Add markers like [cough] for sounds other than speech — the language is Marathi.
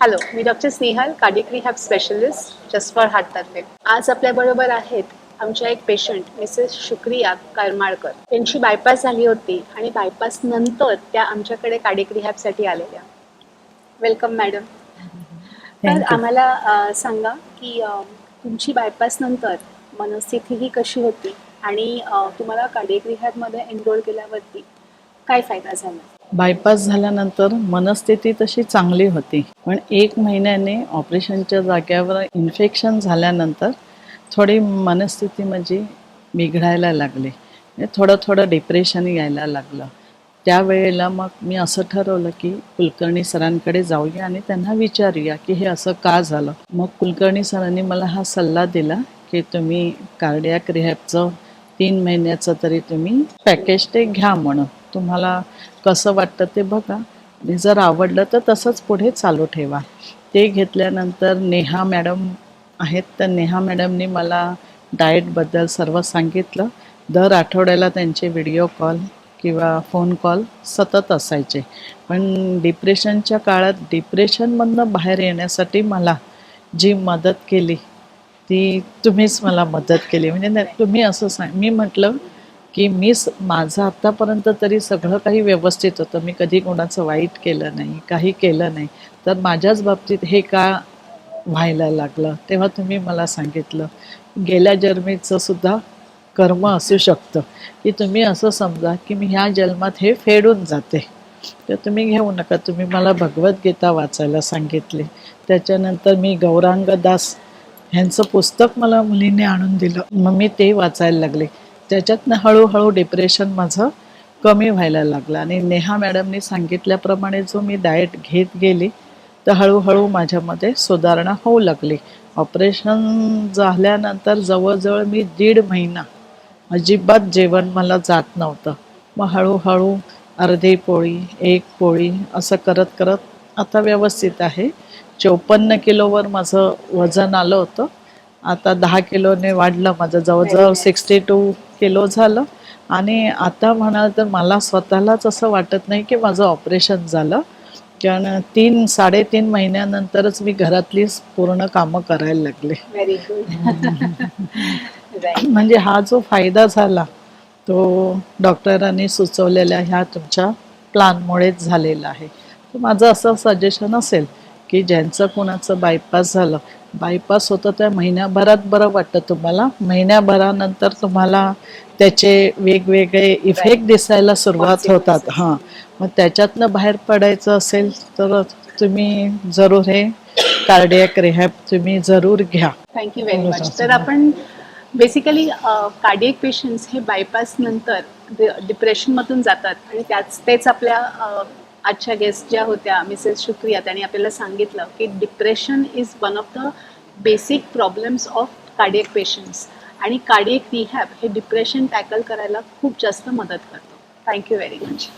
Hello me doctor Snehal cardiac rehab specialist just for हार्टतर्फे आज आपल्याबरोबर आहेत आमच्या एक पेशंट मिसेस शुक्रिया करमाळकर. त्यांची बायपास झाली होती आणि बायपास नंतर त्या आमच्याकडे कार्डिक रिहॅबसाठी आलेल्या. वेलकम मॅडम तर. आम्हाला सांगा की तुमची बायपास नंतर मनस्थिती ही कशी होती? आणि तुम्हाला कार्डिक रिहॅबमध्ये एनरोल केल्यावरती काय फायदा झाला? बायपास झाल्यानंतर मनस्थिती तशी चांगली होती. पण एक महिन्याने ऑपरेशनच्या जाग्यावर इन्फेक्शन झाल्यानंतर थोडी मनस्थिती माझी बिघडायला लागली. म्हणजे थोडं थोडं डिप्रेशन यायला लागलं. त्यावेळेला मग मी असं ठरवलं की कुलकर्णी सरांकडे जाऊया आणि त्यांना विचारूया की हे असं का झालं. मग कुलकर्णी सरांनी मला हा सल्ला दिला की तुम्ही कार्डियाक रिहॅबचं तीन महिन्याचं तरी तुम्ही पॅकेज ते घ्या म्हणून. तुम्हाला कसं वाटतं ते बघा. आणि जर आवडलं तर तसंच पुढे चालू ठेवा. ते घेतल्यानंतर नेहा मॅडम आहेत तर नेहा मॅडमनी मला डाएटबद्दल सर्व सांगितलं. दर आठवड्याला त्यांचे व्हिडिओ कॉल किंवा फोन कॉल सतत असायचे. पण डिप्रेशनच्या काळात डिप्रेशनमधनं बाहेर येण्यासाठी मला जी मदत केली ती तुम्हीच मला मदत केली. म्हणजे नाही, तुम्ही असं सांग मी म्हटलं की मी माझं आत्तापर्यंत तरी सगळं काही व्यवस्थित होतं. मी कधी कोणाचं वाईट केलं नाही काही केलं नाही. तर माझ्याच बाबतीत हे का व्हायला लागलं तेव्हा तुम्ही मला सांगितलं. गेल्या जन्मीचं सुद्धा कर्म असू शकतं. की तुम्ही असं समजा की मी ह्या जन्मात हे फेडून जाते. तर तुम्ही घेऊ नका. तुम्ही मला भगवद्गीता वाचायला सांगितली. त्याच्यानंतर मी गौरांगदास ह्यांचं पुस्तक मला मुलीने आणून दिलं. मग मी ते वाचायला लागले. त्याच्यातनं हळूहळू डिप्रेशन माझं कमी व्हायला लागलं. आणि नेहा मॅडमनी सांगितल्याप्रमाणे जो मी डाएट घेत गेली तर हळूहळू माझ्यामध्ये सुधारणा होऊ लागली. ऑपरेशन झाल्यानंतर जवळजवळ मी दीड महिना अजिबात जेवण मला जात नव्हतं. मग हळूहळू अर्धी पोळी एक पोळी असं करत करत आता व्यवस्थित आहे. चौपन्न किलोवर माझं वजन आलं होतं. आता दहा किलोने वाढलं. माझं जवळजवळ सिक्स्टी टू किलो झालं. आणि आता म्हणाल तर मला स्वतःलाच असं वाटत नाही की माझं ऑपरेशन झालं. कारण तीन साडेतीन महिन्यानंतरच मी घरातली पूर्ण कामं करायला लागले. [laughs] म्हणजे हा जो फायदा झाला तो डॉक्टरांनी सुचवलेल्या ह्या तुमच्या प्लॅनमुळेच झालेला आहे. माझं असं सजेशन असेल की ज्यांचं कोणाचं बायपास झालं बायपास होतं त्या महिन्याभरात बरं वाटतं तुम्हाला. महिन्याभरानंतर तुम्हाला त्याचे वेगवेगळे इफेक्ट दिसायला सुरुवात होतात. हां. मग त्याच्यातनं बाहेर पडायचं असेल तर तुम्ही जरूर हे कार्डियक रिहॅब तुम्ही जरूर घ्या. थँक्यू व्हेरी मच तर आपण बेसिकली कार्डियक पेशंट्स हे बायपास नंतर डिप्रेशनमधून जातात आणि त्याच तेच आपल्या आजच्या गेस्ट ज्या होत्या मिसेस शुक्रिया त्यांनी आपल्याला सांगितलं की depression is one of the basic problems of cardiac patients आणि कार्डियक रिहॅब हे डिप्रेशन टॅकल करायला खूप जास्त मदत करतो. Thank you very much